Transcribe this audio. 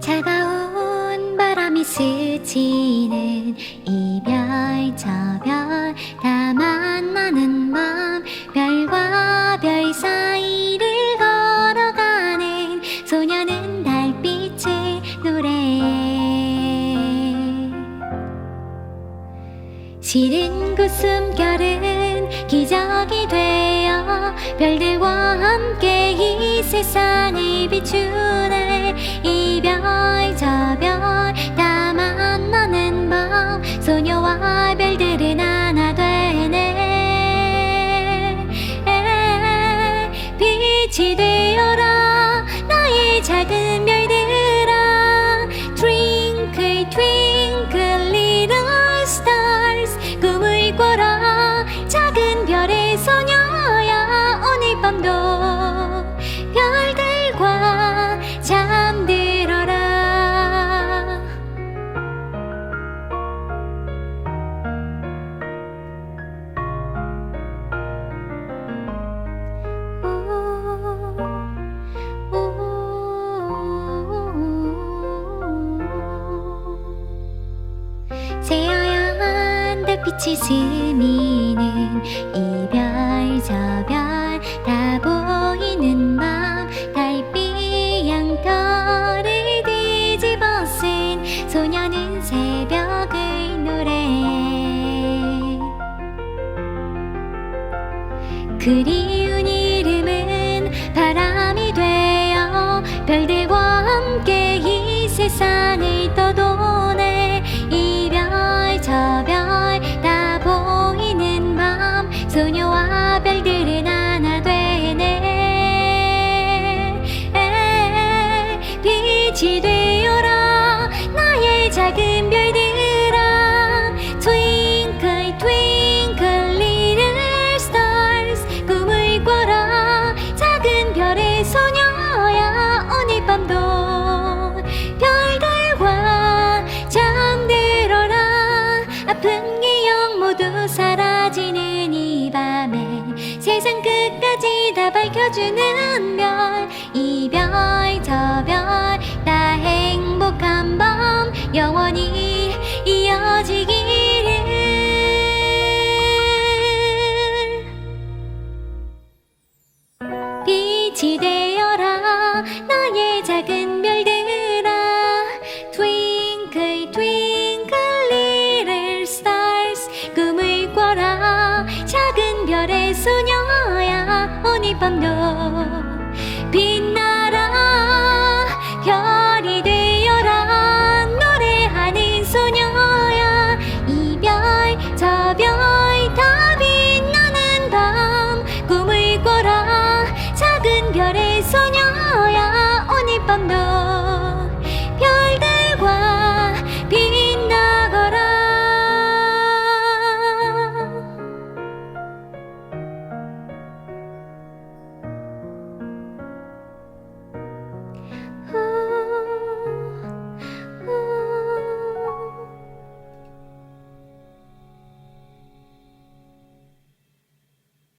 차가운 바람이 스치는 이별 저별 다 만나는 밤 별과 별 사이를 걸어가는 소녀는 달빛의 노래. 시린 그 숨결은 기적이 되어 별들과 함께 이 세상을 비추네. 이별 저별 다 만나는 밤 소녀와 별들은 하나 되네. 빛이 되 달빛이 스미는 이별 저별 다 보이는 밤 달빛 양털을 뒤집어 쓴 소녀는 새벽을 노래. 그리운 이름은 바람이 되어 별들과 함께 이 세상을 떠도 작은 별들아 Twinkle twinkle little stars. 꿈을 꿔라 작은 별의 소녀야 오늘 밤도 별들과 잠들어라. 아픈 기억 모두 사라지는 이 밤에 세상 끝까지 다 밝혀주는 별. 이별 저별 영원히 이어지기를. 빛이 되어라 나의 작은 별들아. Twinkle twinkle little stars. 꿈을 꿔라 작은 별의 소녀야. 오늘 밤도 빛나